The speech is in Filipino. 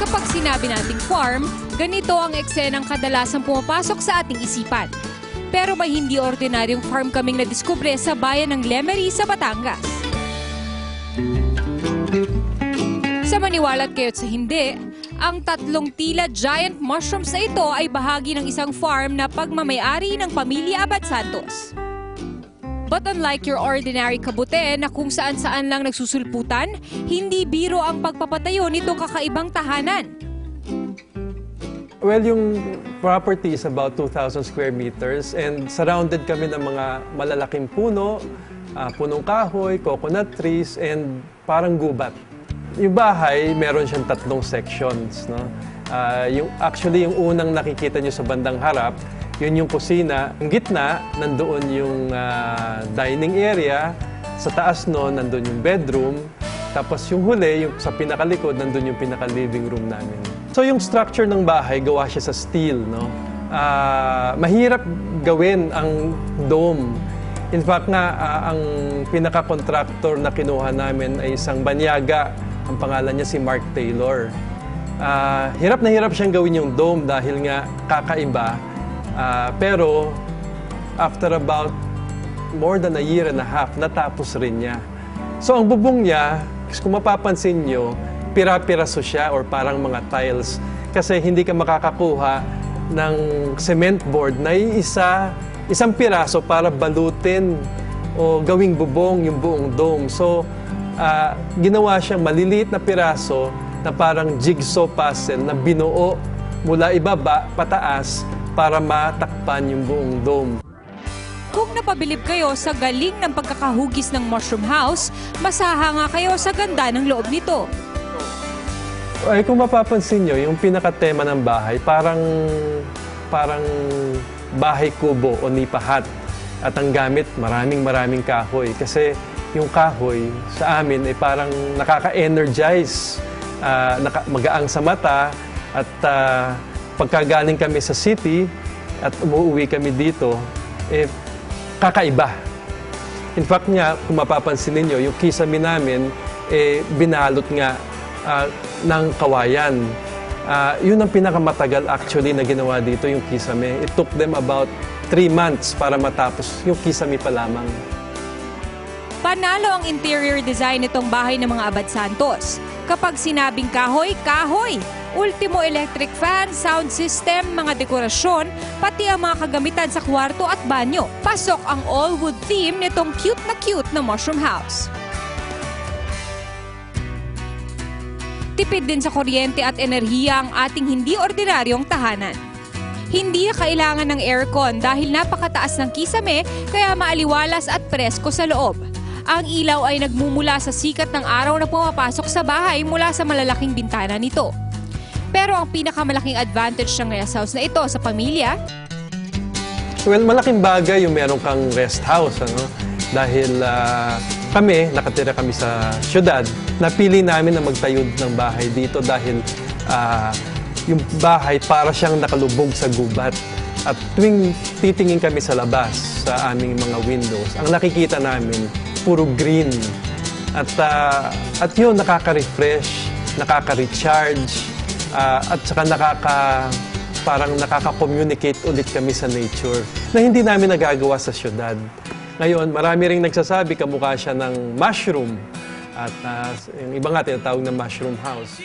Kapag sinabi nating farm, ganito ang eksenang kadalasang pumapasok sa ating isipan. Pero may hindi ordinaryong farm kaming nadiskubre sa bayan ng Lemery sa Batangas. Sa maniwalat kayo't sa hindi, ang tatlong tila giant mushrooms na ito ay bahagi ng isang farm na pagmamayari ng pamilya Abad Santos. But unlike your ordinary kabute na kung saan-saan lang nagsusulputan, hindi biro ang pagpapatayo nitong kakaibang tahanan. Well, yung property is about 2,000 square meters and surrounded kami ng mga malalaking puno, ah, punong kahoy, coconut trees, and parang gubat. Yung bahay, meron siyang tatlong sections. No? Ah, yung, actually, yung unang nakikita nyo sa bandang harap, yun yung kusina. Ang gitna, nandoon yung ah, dining area. Sa taas no, nandoon yung bedroom. Tapos yung huli, yung sa pinakalikod, nandun yung pinaka-living room namin. So yung structure ng bahay, gawa siya sa steel, no? Ah, mahirap gawin ang dome. In fact nga, ah, ang pinaka-contractor na kinuha namin ay isang banyaga. Ang pangalan niya si Mark Taylor. Ah, hirap na hirap siyang gawin yung dome dahil nga kakaiba. Ah, pero after about more than a year and a half, natapos rin niya. So ang bubong niya, kung mapapansin nyo, pira-piraso siya or parang mga tiles. Kasi hindi ka makakakuha ng cement board na isa, isang piraso para balutin o gawing bubong yung buong dome. So ah, ginawa siyang maliliit na piraso na parang jigsaw puzzle na binuo mula ibaba pataas para matakpan yung buong dome. Kung napabilib kayo sa galing ng pagkakahugis ng mushroom house, masahanga kayo sa ganda ng loob nito. Ay, kung mapapansin nyo, yung pinakatema ng bahay, parang, parang bahay kubo o nipahat. At ang gamit, maraming maraming kahoy. Kasi yung kahoy sa amin ay parang nakaka-energize, ah, naka- magaang sa mata. At ah, pagkagaling kami sa city at umuwi kami dito, eh, kakaiba. In fact nga, kung mapapansin ninyo, yung kisame namin, eh, binalot nga ah, ng kawayan. Ah, yun ang pinakamatagal actually na ginawa dito, yung kisame. It took them about three months para matapos yung kisame pa lamang. Panalo ang interior design nitong bahay ng mga Abad Santos. Kapag sinabing kahoy, kahoy! Ultimo electric fan, sound system, mga dekorasyon, pati ang mga kagamitan sa kwarto at banyo. Pasok ang all-wood theme nitong cute na cute na mushroom house. Tipid din sa kuryente at enerhiya ang ating hindi ordinaryong tahanan. Hindi kailangan ng aircon dahil napakataas ng kisame kaya maaliwalas at presko sa loob. Ang ilaw ay nagmumula sa sikat ng araw na pumapasok sa bahay mula sa malalaking bintana nito. Pero ang pinakamalaking advantage ng rest house na ito sa pamilya, Well, malaking bagay yung meron kang rest house, ano? Dahil ah, kami, nakatira kami sa syudad, napili namin na magtayo ng bahay dito dahil ah, yung bahay para siyang nakalubog sa gubat. At tuwing titingin kami sa labas, sa aming mga windows, ang nakikita namin, puro green. At, ah, at yun, nakaka-refresh, nakaka-recharge, ah, at saka nakaka parang nakaka-communicate ulit kami sa nature na hindi namin nagagawa sa syudad. Ngayon, marami ring nagsasabi kamukha siya ng mushroom at ah, yung iba nga tinatawag na mushroom house.